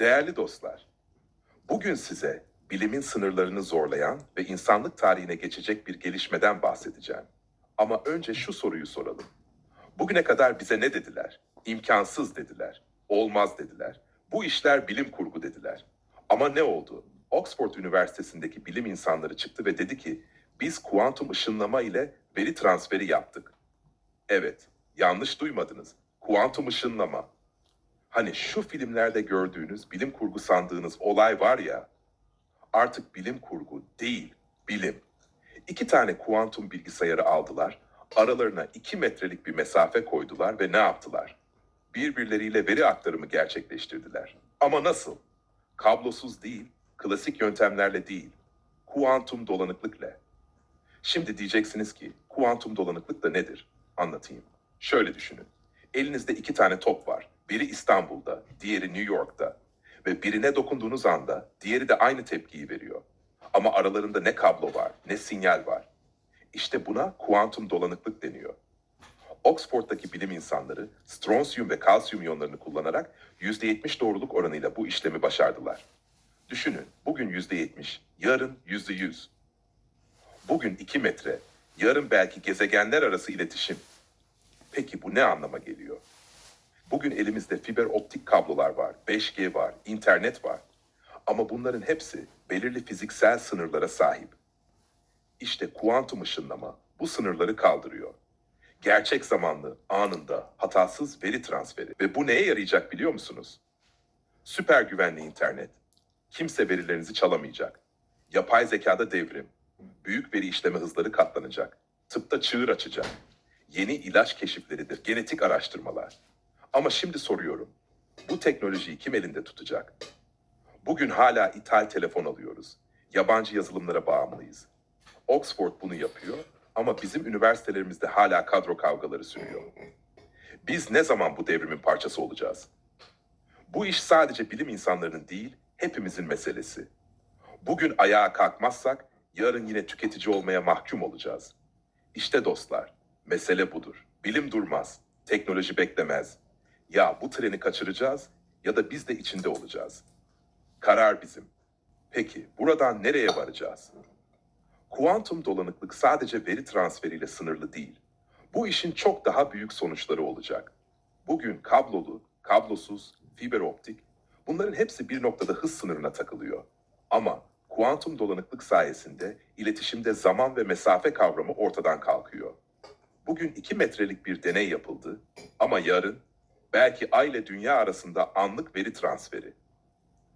Değerli dostlar, bugün size bilimin sınırlarını zorlayan ve insanlık tarihine geçecek bir gelişmeden bahsedeceğim. Ama önce şu soruyu soralım. Bugüne kadar bize ne dediler? İmkansız dediler, olmaz dediler. Bu işler bilim kurgu dediler. Ama ne oldu? Oxford Üniversitesi'ndeki bilim insanları çıktı ve dedi ki biz kuantum ışınlama ile veri transferi yaptık. Evet, yanlış duymadınız. Kuantum ışınlama. Hani şu filmlerde gördüğünüz bilim kurgu sandığınız olay var ya, artık bilim kurgu değil, bilim. İki tane kuantum bilgisayarı aldılar, aralarına iki metrelik bir mesafe koydular ve ne yaptılar? Birbirleriyle veri aktarımı gerçekleştirdiler. Ama nasıl? Kablosuz değil, klasik yöntemlerle değil, kuantum dolanıklıkla. Şimdi diyeceksiniz ki kuantum dolanıklık da nedir? Anlatayım. Şöyle düşünün. Elinizde iki tane top var. Biri İstanbul'da, diğeri New York'ta. Ve birine dokunduğunuz anda diğeri de aynı tepkiyi veriyor. Ama aralarında ne kablo var, ne sinyal var. İşte buna kuantum dolanıklık deniyor. Oxford'daki bilim insanları stronsiyum ve kalsiyum iyonlarını kullanarak %70 doğruluk oranıyla bu işlemi başardılar. Düşünün, bugün %70, yarın %100. Bugün 2 metre, yarın belki gezegenler arası iletişim. Peki bu ne anlama geliyor? Bugün elimizde fiber optik kablolar var, 5G var, internet var. Ama bunların hepsi belirli fiziksel sınırlara sahip. İşte kuantum ışınlama bu sınırları kaldırıyor. Gerçek zamanlı, anında, hatasız veri transferi. Ve bu neye yarayacak biliyor musunuz? Süper güvenli internet. Kimse verilerinizi çalamayacak. Yapay zekada devrim. Büyük veri işleme hızları katlanacak. Tıpta çığır açacak. Yeni ilaç keşifleridir, genetik araştırmalar. Ama şimdi soruyorum. Bu teknolojiyi kim elinde tutacak? Bugün hala ithal telefon alıyoruz. Yabancı yazılımlara bağımlıyız. Oxford bunu yapıyor ama bizim üniversitelerimizde hala kadro kavgaları sürüyor. Biz ne zaman bu devrimin parçası olacağız? Bu iş sadece bilim insanlarının değil, hepimizin meselesi. Bugün ayağa kalkmazsak yarın yine tüketici olmaya mahkum olacağız. İşte dostlar, mesele budur. Bilim durmaz, teknoloji beklemez. Ya bu treni kaçıracağız ya da biz de içinde olacağız. Karar bizim. Peki buradan nereye varacağız? Kuantum dolanıklık sadece veri transferiyle sınırlı değil. Bu işin çok daha büyük sonuçları olacak. Bugün kablolu, kablosuz, fiber optik bunların hepsi bir noktada hız sınırına takılıyor. Ama kuantum dolanıklık sayesinde iletişimde zaman ve mesafe kavramı ortadan kalkıyor. Bugün 2 metrelik bir deney yapıldı ama yarın belki Ay ile Dünya arasında anlık veri transferi.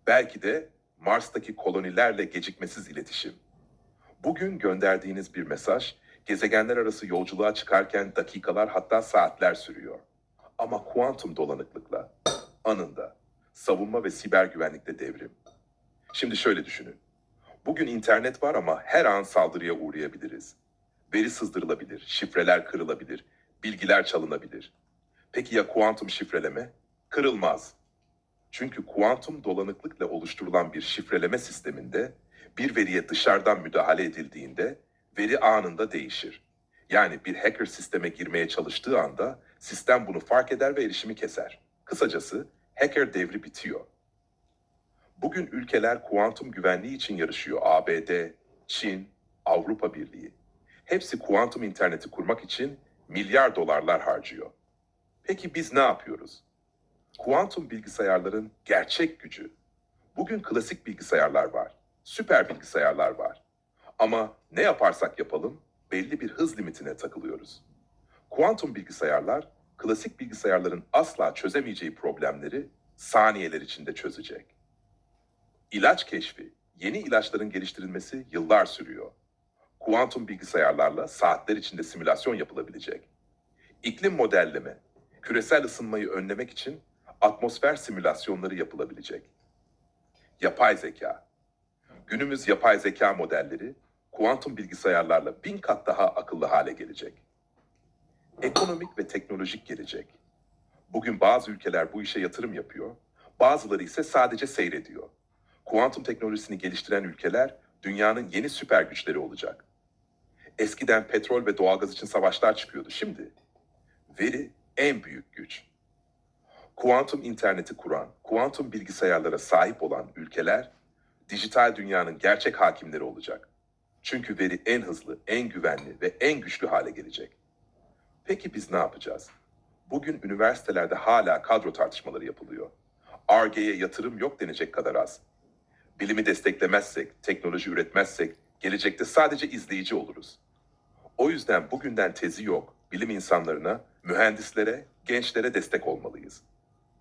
Belki de Mars'taki kolonilerle gecikmesiz iletişim. Bugün gönderdiğiniz bir mesaj gezegenler arası yolculuğa çıkarken dakikalar hatta saatler sürüyor. Ama kuantum dolanıklıkla anında savunma ve siber güvenlikte devrim. Şimdi şöyle düşünün. Bugün internet var ama her an saldırıya uğrayabiliriz. Veri sızdırılabilir, şifreler kırılabilir, bilgiler çalınabilir. Peki ya kuantum şifreleme? Kırılmaz. Çünkü kuantum dolanıklıkla oluşturulan bir şifreleme sisteminde bir veriye dışarıdan müdahale edildiğinde veri anında değişir. Yani bir hacker sisteme girmeye çalıştığı anda sistem bunu fark eder ve erişimi keser. Kısacası hacker devri bitiyor. Bugün ülkeler kuantum güvenliği için yarışıyor. ABD, Çin, Avrupa Birliği. Hepsi kuantum interneti kurmak için milyar dolarlar harcıyor. Peki biz ne yapıyoruz? Kuantum bilgisayarların gerçek gücü. Bugün klasik bilgisayarlar var, süper bilgisayarlar var. Ama ne yaparsak yapalım belli bir hız limitine takılıyoruz. Kuantum bilgisayarlar klasik bilgisayarların asla çözemeyeceği problemleri saniyeler içinde çözecek. İlaç keşfi, yeni ilaçların geliştirilmesi yıllar sürüyor. Kuantum bilgisayarlarla saatler içinde simülasyon yapılabilecek. İklim modelleme, küresel ısınmayı önlemek için atmosfer simülasyonları yapılabilecek. Yapay zeka. Günümüz yapay zeka modelleri kuantum bilgisayarlarla bin kat daha akıllı hale gelecek. Ekonomik ve teknolojik gelecek. Bugün bazı ülkeler bu işe yatırım yapıyor, bazıları ise sadece seyrediyor. Kuantum teknolojisini geliştiren ülkeler dünyanın yeni süper güçleri olacak. Eskiden petrol ve doğalgaz için savaşlar çıkıyordu. Şimdi veri en büyük güç. Kuantum interneti kuran, kuantum bilgisayarlara sahip olan ülkeler dijital dünyanın gerçek hakimleri olacak. Çünkü veri en hızlı, en güvenli ve en güçlü hale gelecek. Peki biz ne yapacağız? Bugün üniversitelerde hala kadro tartışmaları yapılıyor. Ar-Ge'ye yatırım yok denecek kadar az. Bilimi desteklemezsek, teknoloji üretmezsek gelecekte sadece izleyici oluruz. O yüzden bugünden tezi yok, bilim insanlarına, mühendislere, gençlere destek olmalıyız.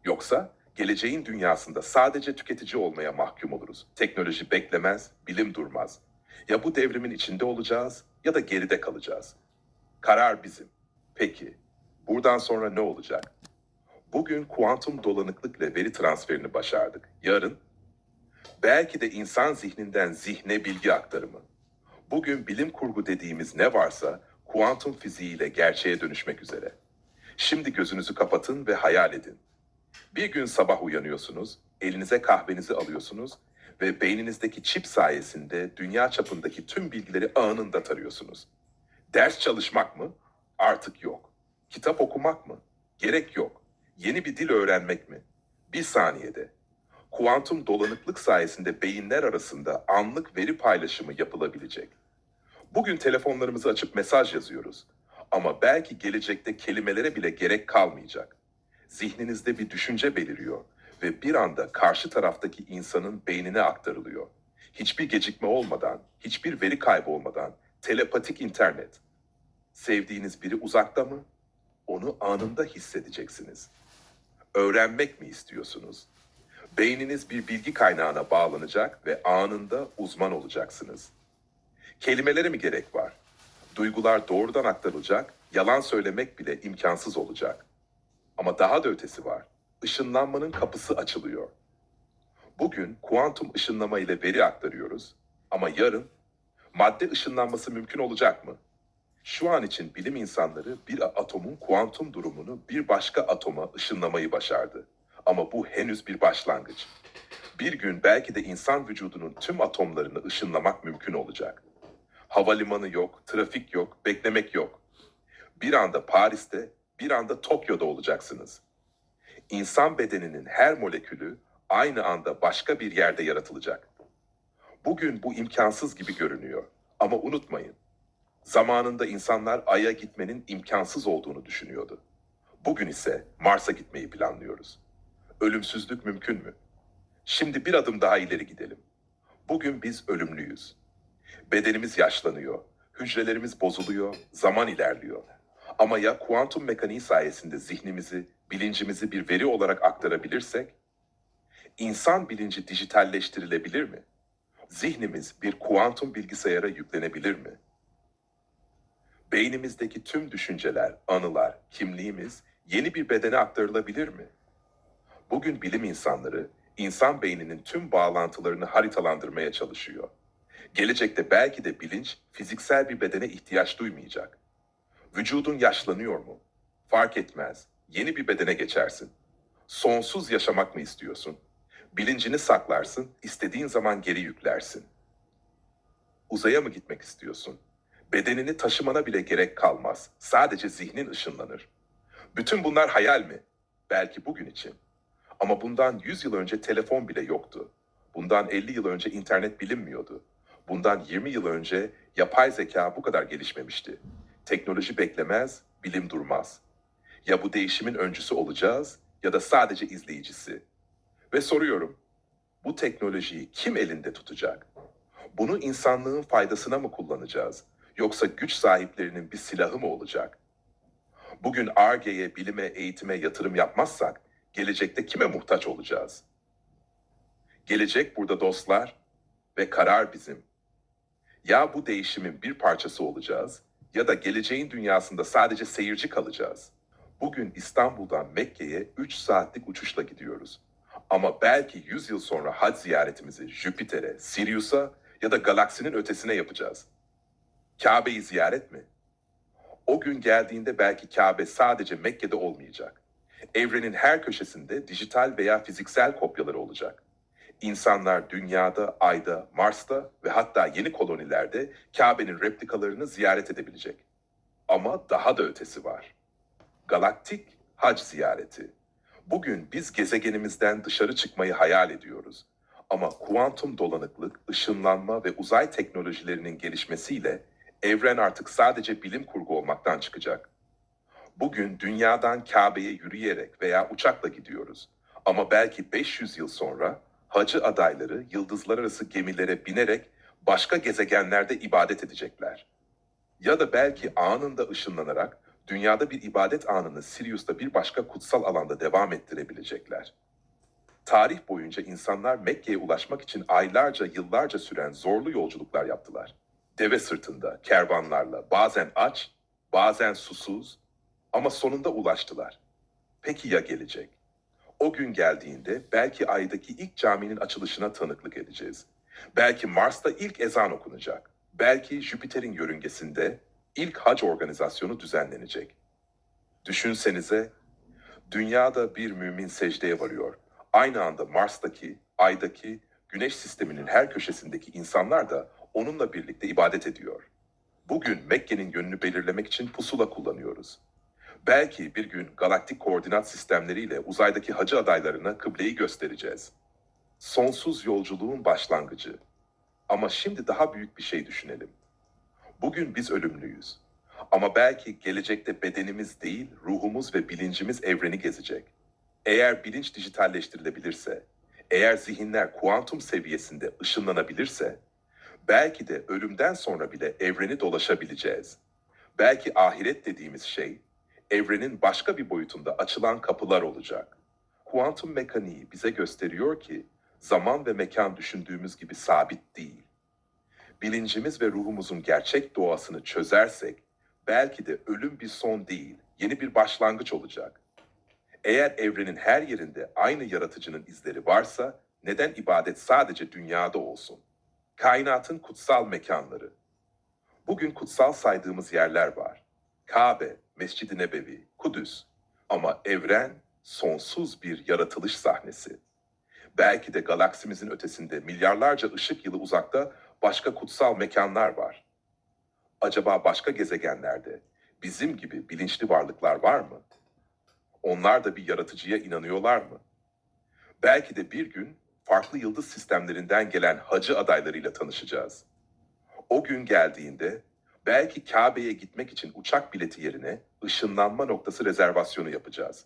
Yoksa geleceğin dünyasında sadece tüketici olmaya mahkum oluruz. Teknoloji beklemez, bilim durmaz. Ya bu devrimin içinde olacağız ya da geride kalacağız. Karar bizim. Peki, buradan sonra ne olacak? Bugün kuantum dolanıklıkla veri transferini başardık. Yarın belki de insan zihninden zihne bilgi aktarımı. Bugün bilim kurgu dediğimiz ne varsa kuantum fiziğiyle gerçeğe dönüşmek üzere. Şimdi gözünüzü kapatın ve hayal edin. Bir gün sabah uyanıyorsunuz, elinize kahvenizi alıyorsunuz ve beyninizdeki çip sayesinde dünya çapındaki tüm bilgileri anında tarıyorsunuz. Ders çalışmak mı? Artık yok. Kitap okumak mı? Gerek yok. Yeni bir dil öğrenmek mi? Bir saniyede. Kuantum dolanıklık sayesinde beyinler arasında anlık veri paylaşımı yapılabilecek. Bugün telefonlarımızı açıp mesaj yazıyoruz. Ama belki gelecekte kelimelere bile gerek kalmayacak. Zihninizde bir düşünce beliriyor ve bir anda karşı taraftaki insanın beynine aktarılıyor. Hiçbir gecikme olmadan, hiçbir veri kaybı olmadan telepatik internet. Sevdiğiniz biri uzakta mı? Onu anında hissedeceksiniz. Öğrenmek mi istiyorsunuz? Beyniniz bir bilgi kaynağına bağlanacak ve anında uzman olacaksınız. Kelimelere mi gerek var? Duygular doğrudan aktarılacak, yalan söylemek bile imkansız olacak. Ama daha da ötesi var. Işınlanmanın kapısı açılıyor. Bugün kuantum ışınlama ile veri aktarıyoruz ama yarın madde ışınlanması mümkün olacak mı? Şu an için bilim insanları bir atomun kuantum durumunu bir başka atoma ışınlamayı başardı. Ama bu henüz bir başlangıç. Bir gün belki de insan vücudunun tüm atomlarını ışınlamak mümkün olacak. Havalimanı yok, trafik yok, beklemek yok. Bir anda Paris'te, bir anda Tokyo'da olacaksınız. İnsan bedeninin her molekülü aynı anda başka bir yerde yaratılacak. Bugün bu imkansız gibi görünüyor. Ama unutmayın, zamanında insanlar Ay'a gitmenin imkansız olduğunu düşünüyordu. Bugün ise Mars'a gitmeyi planlıyoruz. Ölümsüzlük mümkün mü? Şimdi bir adım daha ileri gidelim. Bugün biz ölümlüyüz. Bedenimiz yaşlanıyor, hücrelerimiz bozuluyor, zaman ilerliyor. Ama ya kuantum mekaniği sayesinde zihnimizi, bilincimizi bir veri olarak aktarabilirsek, insan bilinci dijitalleştirilebilir mi? Zihnimiz bir kuantum bilgisayara yüklenebilir mi? Beynimizdeki tüm düşünceler, anılar, kimliğimiz yeni bir bedene aktarılabilir mi? Bugün bilim insanları insan beyninin tüm bağlantılarını haritalandırmaya çalışıyor. Gelecekte belki de bilinç fiziksel bir bedene ihtiyaç duymayacak. Vücudun yaşlanıyor mu? Fark etmez. Yeni bir bedene geçersin. Sonsuz yaşamak mı istiyorsun? Bilincini saklarsın, istediğin zaman geri yüklersin. Uzaya mı gitmek istiyorsun? Bedenini taşımana bile gerek kalmaz. Sadece zihnin ışınlanır. Bütün bunlar hayal mi? Belki bugün için. Ama bundan 100 yıl önce telefon bile yoktu. Bundan 50 yıl önce internet bilinmiyordu. Bundan 20 yıl önce yapay zeka bu kadar gelişmemişti. Teknoloji beklemez, bilim durmaz. Ya bu değişimin öncüsü olacağız ya da sadece izleyicisi. Ve soruyorum, bu teknolojiyi kim elinde tutacak? Bunu insanlığın faydasına mı kullanacağız? Yoksa güç sahiplerinin bir silahı mı olacak? Bugün Ar-Ge'ye, bilime, eğitime yatırım yapmazsak gelecekte kime muhtaç olacağız? Gelecek burada dostlar ve karar bizim. Ya bu değişimin bir parçası olacağız ya da geleceğin dünyasında sadece seyirci kalacağız. Bugün İstanbul'dan Mekke'ye 3 saatlik uçuşla gidiyoruz. Ama belki 100 yıl sonra hac ziyaretimizi Jüpiter'e, Sirius'a ya da galaksinin ötesine yapacağız. Kabe'yi ziyaret mi? O gün geldiğinde belki Kabe sadece Mekke'de olmayacak. Evrenin her köşesinde dijital veya fiziksel kopyaları olacak. İnsanlar dünyada, ayda, Mars'ta ve hatta yeni kolonilerde Kabe'nin replikalarını ziyaret edebilecek. Ama daha da ötesi var. Galaktik hac ziyareti. Bugün biz gezegenimizden dışarı çıkmayı hayal ediyoruz. Ama kuantum dolanıklık, ışınlanma ve uzay teknolojilerinin gelişmesiyle evren artık sadece bilim kurgu olmaktan çıkacak. Bugün dünyadan Kabe'ye yürüyerek veya uçakla gidiyoruz. Ama belki 500 yıl sonra hacı adayları yıldızlar arası gemilere binerek başka gezegenlerde ibadet edecekler. Ya da belki anında ışınlanarak dünyada bir ibadet anını Sirius'ta bir başka kutsal alanda devam ettirebilecekler. Tarih boyunca insanlar Mekke'ye ulaşmak için aylarca, yıllarca süren zorlu yolculuklar yaptılar. Deve sırtında, kervanlarla, bazen aç, bazen susuz ama sonunda ulaştılar. Peki ya gelecek? O gün geldiğinde belki aydaki ilk caminin açılışına tanıklık edeceğiz. Belki Mars'ta ilk ezan okunacak. Belki Jüpiter'in yörüngesinde ilk hac organizasyonu düzenlenecek. Düşünsenize, dünyada bir mümin secdeye varıyor. Aynı anda Mars'taki, Ay'daki, Güneş sisteminin her köşesindeki insanlar da onunla birlikte ibadet ediyor. Bugün Mekke'nin yönünü belirlemek için pusula kullanıyoruz. Belki bir gün galaktik koordinat sistemleriyle uzaydaki hacı adaylarına kıbleyi göstereceğiz. Sonsuz yolculuğun başlangıcı. Ama şimdi daha büyük bir şey düşünelim. Bugün biz ölümlüyüz. Ama belki gelecekte bedenimiz değil, ruhumuz ve bilincimiz evreni gezecek. Eğer bilinç dijitalleştirilebilirse, eğer zihinler kuantum seviyesinde ışınlanabilirse, belki de ölümden sonra bile evreni dolaşabileceğiz. Belki ahiret dediğimiz şey, evrenin başka bir boyutunda açılan kapılar olacak. Kuantum mekaniği bize gösteriyor ki, zaman ve mekan düşündüğümüz gibi sabit değil bilincimiz ve ruhumuzun gerçek doğasını çözersek, belki de ölüm bir son değil, yeni bir başlangıç olacak. Eğer evrenin her yerinde aynı yaratıcının izleri varsa, neden ibadet sadece dünyada olsun? Kainatın kutsal mekanları. Bugün kutsal saydığımız yerler var. Kabe, Mescid-i Nebevi, Kudüs. Ama evren sonsuz bir yaratılış sahnesi. Belki de galaksimizin ötesinde milyarlarca ışık yılı uzakta başka kutsal mekanlar var. Acaba başka gezegenlerde bizim gibi bilinçli varlıklar var mı? Onlar da bir yaratıcıya inanıyorlar mı? Belki de bir gün farklı yıldız sistemlerinden gelen hacı adaylarıyla tanışacağız. O gün geldiğinde belki Kabe'ye gitmek için uçak bileti yerine ışınlanma noktası rezervasyonu yapacağız.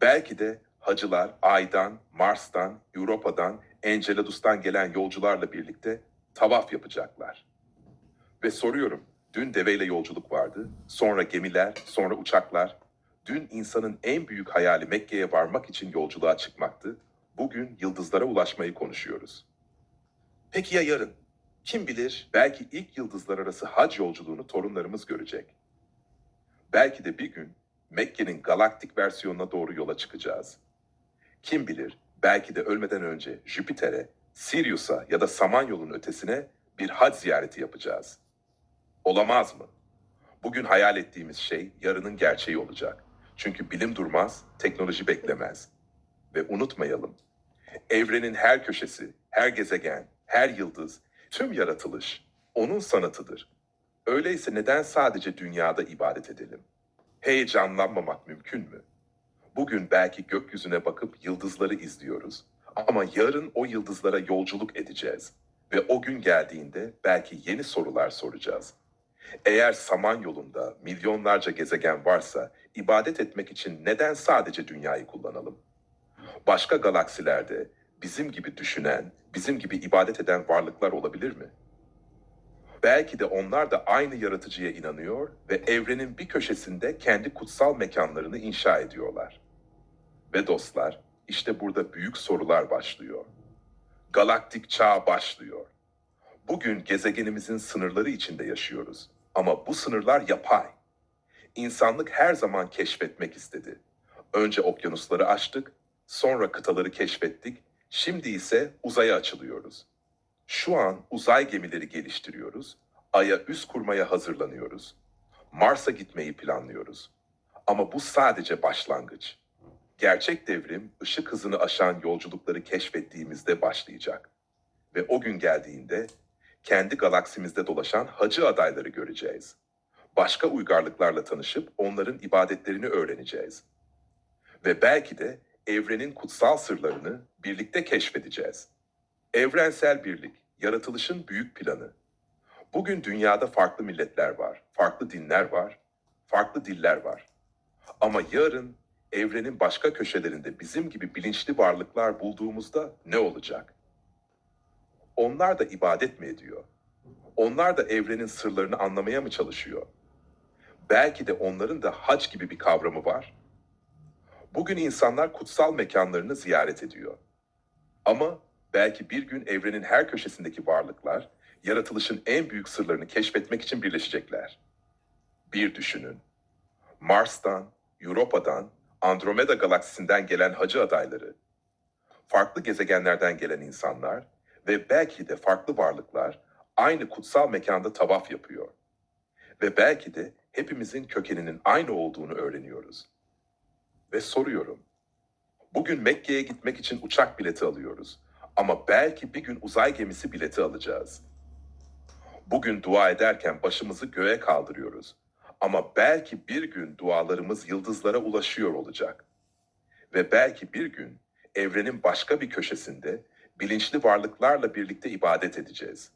Belki de hacılar Ay'dan, Mars'tan, Europa'dan, Enceladus'tan gelen yolcularla birlikte tavaf yapacaklar. Ve soruyorum, dün deveyle yolculuk vardı, sonra gemiler, sonra uçaklar. Dün insanın en büyük hayali Mekke'ye varmak için yolculuğa çıkmaktı. Bugün yıldızlara ulaşmayı konuşuyoruz. Peki ya yarın? Kim bilir belki ilk yıldızlar arası hac yolculuğunu torunlarımız görecek. Belki de bir gün Mekke'nin galaktik versiyonuna doğru yola çıkacağız. Kim bilir belki de ölmeden önce Jüpiter'e, Sirius'a ya da Samanyolu'nun ötesine bir hac ziyareti yapacağız. Olamaz mı? Bugün hayal ettiğimiz şey yarının gerçeği olacak. Çünkü bilim durmaz, teknoloji beklemez. Ve unutmayalım, evrenin her köşesi, her gezegen, her yıldız, tüm yaratılış onun sanatıdır. Öyleyse neden sadece dünyada ibadet edelim? Heyecanlanmamak mümkün mü? Bugün belki gökyüzüne bakıp yıldızları izliyoruz. Ama yarın o yıldızlara yolculuk edeceğiz. Ve o gün geldiğinde belki yeni sorular soracağız. Eğer Samanyolu'nda milyonlarca gezegen varsa ibadet etmek için neden sadece dünyayı kullanalım? Başka galaksilerde bizim gibi düşünen, bizim gibi ibadet eden varlıklar olabilir mi? Belki de onlar da aynı yaratıcıya inanıyor ve evrenin bir köşesinde kendi kutsal mekanlarını inşa ediyorlar. Ve dostlar, işte burada büyük sorular başlıyor. Galaktik çağ başlıyor. Bugün gezegenimizin sınırları içinde yaşıyoruz. Ama bu sınırlar yapay. İnsanlık her zaman keşfetmek istedi. Önce okyanusları açtık, sonra kıtaları keşfettik, şimdi ise uzaya açılıyoruz. Şu an uzay gemileri geliştiriyoruz, Ay'a üs kurmaya hazırlanıyoruz. Mars'a gitmeyi planlıyoruz. Ama bu sadece başlangıç. Gerçek devrim ışık hızını aşan yolculukları keşfettiğimizde başlayacak. Ve o gün geldiğinde kendi galaksimizde dolaşan hacı adayları göreceğiz. Başka uygarlıklarla tanışıp onların ibadetlerini öğreneceğiz. Ve belki de evrenin kutsal sırlarını birlikte keşfedeceğiz. Evrensel birlik, yaratılışın büyük planı. Bugün dünyada farklı milletler var, farklı dinler var, farklı diller var. Ama yarın evrenin başka köşelerinde bizim gibi bilinçli varlıklar bulduğumuzda ne olacak? Onlar da ibadet mi ediyor? Onlar da evrenin sırlarını anlamaya mı çalışıyor? Belki de onların da hac gibi bir kavramı var. Bugün insanlar kutsal mekanlarını ziyaret ediyor. Ama belki bir gün evrenin her köşesindeki varlıklar yaratılışın en büyük sırlarını keşfetmek için birleşecekler. Bir düşünün. Mars'tan, Europa'dan, Andromeda galaksisinden gelen hacı adayları, farklı gezegenlerden gelen insanlar ve belki de farklı varlıklar aynı kutsal mekanda tavaf yapıyor. Ve belki de hepimizin kökeninin aynı olduğunu öğreniyoruz. Ve soruyorum. Bugün Mekke'ye gitmek için uçak bileti alıyoruz. Ama belki bir gün uzay gemisi bileti alacağız. Bugün dua ederken başımızı göğe kaldırıyoruz. Ama belki bir gün dualarımız yıldızlara ulaşıyor olacak. Ve belki bir gün evrenin başka bir köşesinde bilinçli varlıklarla birlikte ibadet edeceğiz.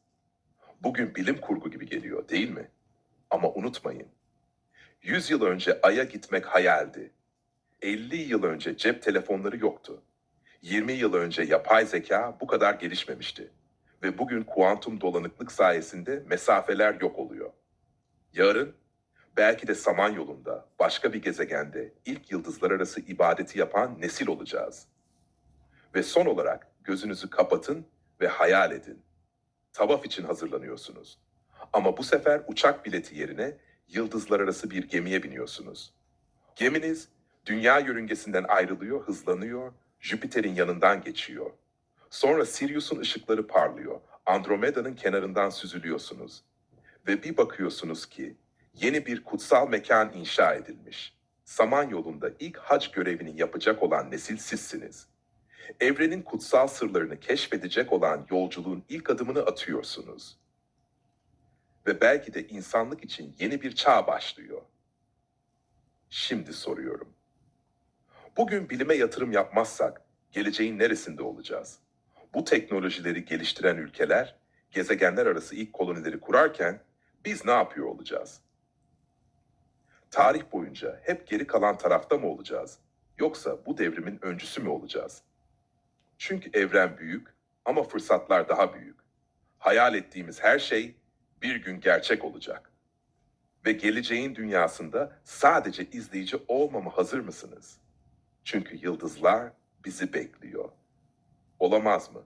Bugün bilim kurgu gibi geliyor değil mi? Ama unutmayın. 100 yıl önce Ay'a gitmek hayaldi. 50 yıl önce cep telefonları yoktu. 20 yıl önce yapay zeka bu kadar gelişmemişti. Ve bugün kuantum dolanıklık sayesinde mesafeler yok oluyor. Yarın belki de Samanyolu'nda başka bir gezegende ilk yıldızlar arası ibadeti yapan nesil olacağız. Ve son olarak gözünüzü kapatın ve hayal edin. Tavaf için hazırlanıyorsunuz. Ama bu sefer uçak bileti yerine yıldızlar arası bir gemiye biniyorsunuz. Geminiz dünya yörüngesinden ayrılıyor, hızlanıyor, Jüpiter'in yanından geçiyor. Sonra Sirius'un ışıkları parlıyor, Andromeda'nın kenarından süzülüyorsunuz. Ve bir bakıyorsunuz ki yeni bir kutsal mekan inşa edilmiş. Samanyolu'nda ilk hac görevini yapacak olan nesil sizsiniz. Evrenin kutsal sırlarını keşfedecek olan yolculuğun ilk adımını atıyorsunuz. Ve belki de insanlık için yeni bir çağ başlıyor. Şimdi soruyorum. Bugün bilime yatırım yapmazsak geleceğin neresinde olacağız? Bu teknolojileri geliştiren ülkeler gezegenler arası ilk kolonileri kurarken biz ne yapıyor olacağız? Tarih boyunca hep geri kalan tarafta mı olacağız? Yoksa bu devrimin öncüsü mü olacağız? Çünkü evren büyük ama fırsatlar daha büyük. Hayal ettiğimiz her şey bir gün gerçek olacak. Ve geleceğin dünyasında sadece izleyici olmama hazır mısınız? Çünkü yıldızlar bizi bekliyor. Olamaz mı?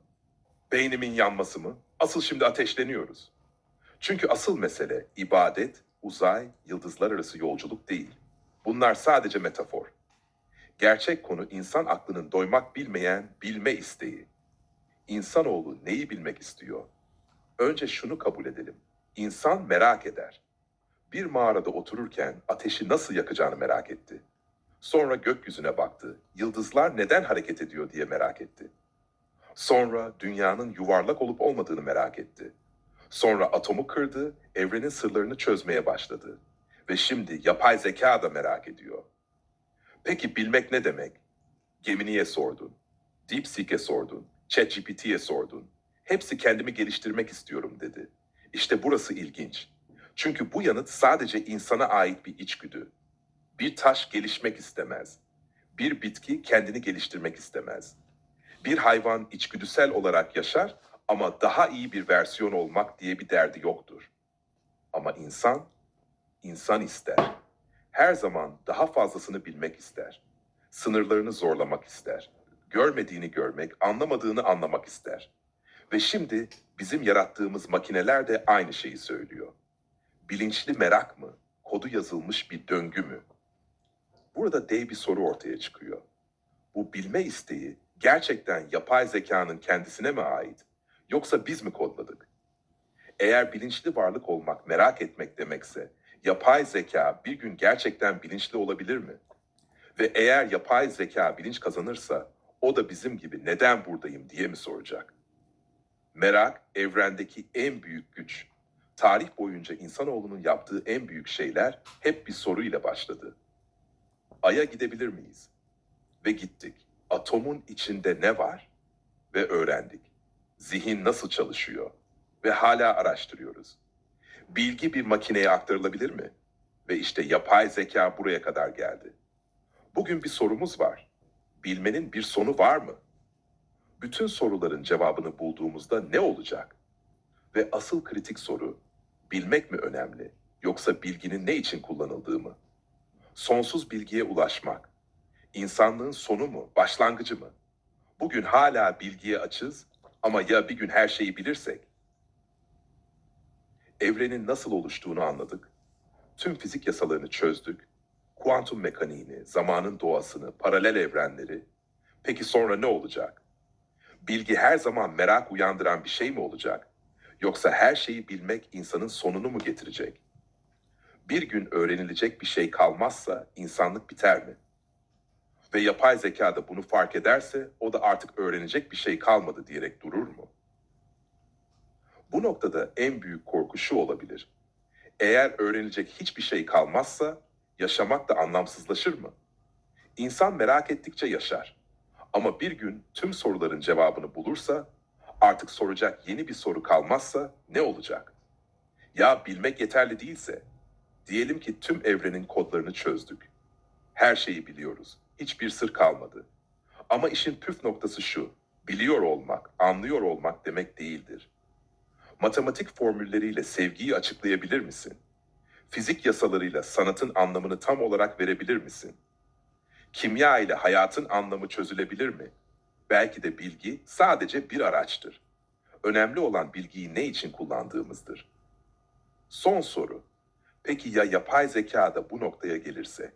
Beynimin yanması mı? Asıl şimdi ateşleniyoruz. Çünkü asıl mesele ibadet, uzay, yıldızlar arası yolculuk değil. Bunlar sadece metafor. Gerçek konu insan aklının doymak bilmeyen bilme isteği. İnsanoğlu neyi bilmek istiyor? Önce şunu kabul edelim. İnsan merak eder. Bir mağarada otururken ateşi nasıl yakacağını merak etti. Sonra gökyüzüne baktı. Yıldızlar neden hareket ediyor diye merak etti. Sonra dünyanın yuvarlak olup olmadığını merak etti. Sonra atomu kırdı, evrenin sırlarını çözmeye başladı. Ve şimdi yapay zeka da merak ediyor. Peki bilmek ne demek? Gemini'ye sordun, DeepSeek'e sordun, ChatGPT'ye sordun. Hepsi kendimi geliştirmek istiyorum dedi. İşte burası ilginç. Çünkü bu yanıt sadece insana ait bir içgüdü. Bir taş gelişmek istemez. Bir bitki kendini geliştirmek istemez. Bir hayvan içgüdüsel olarak yaşar ama daha iyi bir versiyon olmak diye bir derdi yoktur. Ama insan, insan ister. Her zaman daha fazlasını bilmek ister. Sınırlarını zorlamak ister. Görmediğini görmek, anlamadığını anlamak ister. Ve şimdi bizim yarattığımız makineler de aynı şeyi söylüyor. Bilinçli merak mı? Kodu yazılmış bir döngü mü? Burada dev bir soru ortaya çıkıyor. Bu bilme isteği gerçekten yapay zekanın kendisine mi ait? Yoksa biz mi kodladık? Eğer bilinçli varlık olmak merak etmek demekse, yapay zeka bir gün gerçekten bilinçli olabilir mi? Ve eğer yapay zeka bilinç kazanırsa, o da bizim gibi neden buradayım diye mi soracak? Merak evrendeki en büyük güç. Tarih boyunca insanoğlunun yaptığı en büyük şeyler hep bir soruyla başladı. Ay'a gidebilir miyiz? ve gittik. Atomun içinde ne var? Ve öğrendik. Zihin nasıl çalışıyor? Ve hala araştırıyoruz. Bilgi bir makineye aktarılabilir mi? Ve işte yapay zeka buraya kadar geldi. Bugün bir sorumuz var. Bilmenin bir sonu var mı? Bütün soruların cevabını bulduğumuzda ne olacak? Ve asıl kritik soru, bilmek mi önemli yoksa bilginin ne için kullanıldığı mı? Sonsuz bilgiye ulaşmak, insanlığın sonu mu, başlangıcı mı? Bugün hala bilgiye açız ama ya bir gün her şeyi bilirsek? Evrenin nasıl oluştuğunu anladık. Tüm fizik yasalarını çözdük. Kuantum mekaniğini, zamanın doğasını, paralel evrenleri. Peki sonra ne olacak? Bilgi her zaman merak uyandıran bir şey mi olacak? Yoksa her şeyi bilmek insanın sonunu mu getirecek? Bir gün öğrenilecek bir şey kalmazsa insanlık biter mi? Ve yapay zeka da bunu fark ederse o da artık öğrenecek bir şey kalmadı diyerek durur mu? Bu noktada en büyük korku şu olabilir. Eğer öğrenilecek hiçbir şey kalmazsa yaşamak da anlamsızlaşır mı? İnsan merak ettikçe yaşar. Ama bir gün tüm soruların cevabını bulursa, artık soracak yeni bir soru kalmazsa ne olacak? Ya bilmek yeterli değilse, diyelim ki tüm evrenin kodlarını çözdük. Her şeyi biliyoruz. Hiçbir sır kalmadı. Ama işin püf noktası şu. Biliyor olmak, anlıyor olmak demek değildir. Matematik formülleriyle sevgiyi açıklayabilir misin? Fizik yasalarıyla sanatın anlamını tam olarak verebilir misin? Kimya ile hayatın anlamı çözülebilir mi? Belki de bilgi sadece bir araçtır. Önemli olan bilgiyi ne için kullandığımızdır. Son soru. Peki ya yapay zeka da bu noktaya gelirse?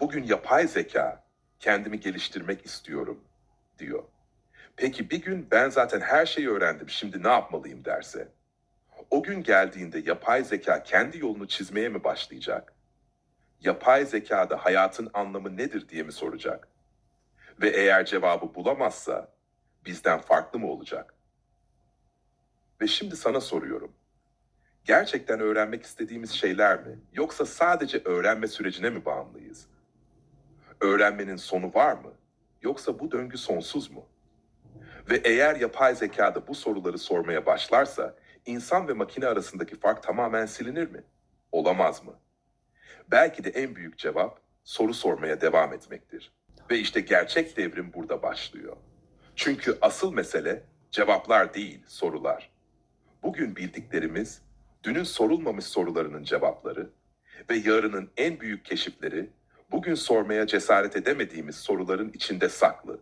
Bugün yapay zeka kendimi geliştirmek istiyorum diyor. Peki bir gün ben zaten her şeyi öğrendim şimdi ne yapmalıyım derse? O gün geldiğinde yapay zeka kendi yolunu çizmeye mi başlayacak? Yapay zekada hayatın anlamı nedir diye mi soracak? Ve eğer cevabı bulamazsa bizden farklı mı olacak? Ve şimdi sana soruyorum. Gerçekten öğrenmek istediğimiz şeyler mi yoksa sadece öğrenme sürecine mi bağımlıyız? Öğrenmenin sonu var mı yoksa bu döngü sonsuz mu? Ve eğer yapay zekada bu soruları sormaya başlarsa insan ve makine arasındaki fark tamamen silinir mi? Olamaz mı? Belki de en büyük cevap soru sormaya devam etmektir. Ve işte gerçek devrim burada başlıyor. Çünkü asıl mesele cevaplar değil, sorular. Bugün bildiklerimiz, dünün sorulmamış sorularının cevapları ve yarının en büyük keşifleri bugün sormaya cesaret edemediğimiz soruların içinde saklı.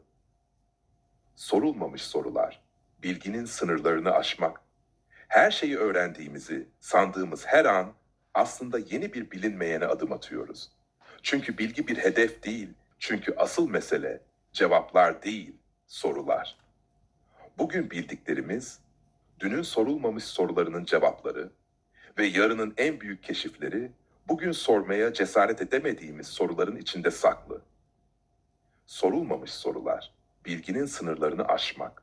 Sorulmamış sorular, bilginin sınırlarını aşmak, her şeyi öğrendiğimizi sandığımız her an aslında yeni bir bilinmeyene adım atıyoruz. Çünkü bilgi bir hedef değil, çünkü asıl mesele cevaplar değil, sorular. Bugün bildiklerimiz, dünün sorulmamış sorularının cevapları ve yarının en büyük keşifleri bugün sormaya cesaret edemediğimiz soruların içinde saklı. Sorulmamış sorular, bilginin sınırlarını aşmak,